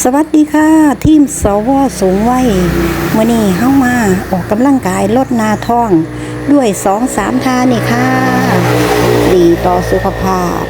สวัสดีค่ะ ทีมสวสูงวัยมื่อนี้เข้ามาออกกำลังกายลดนาท้อง ด้วยสองสามทานี่ค่ะ ดีต่อสุขภาพ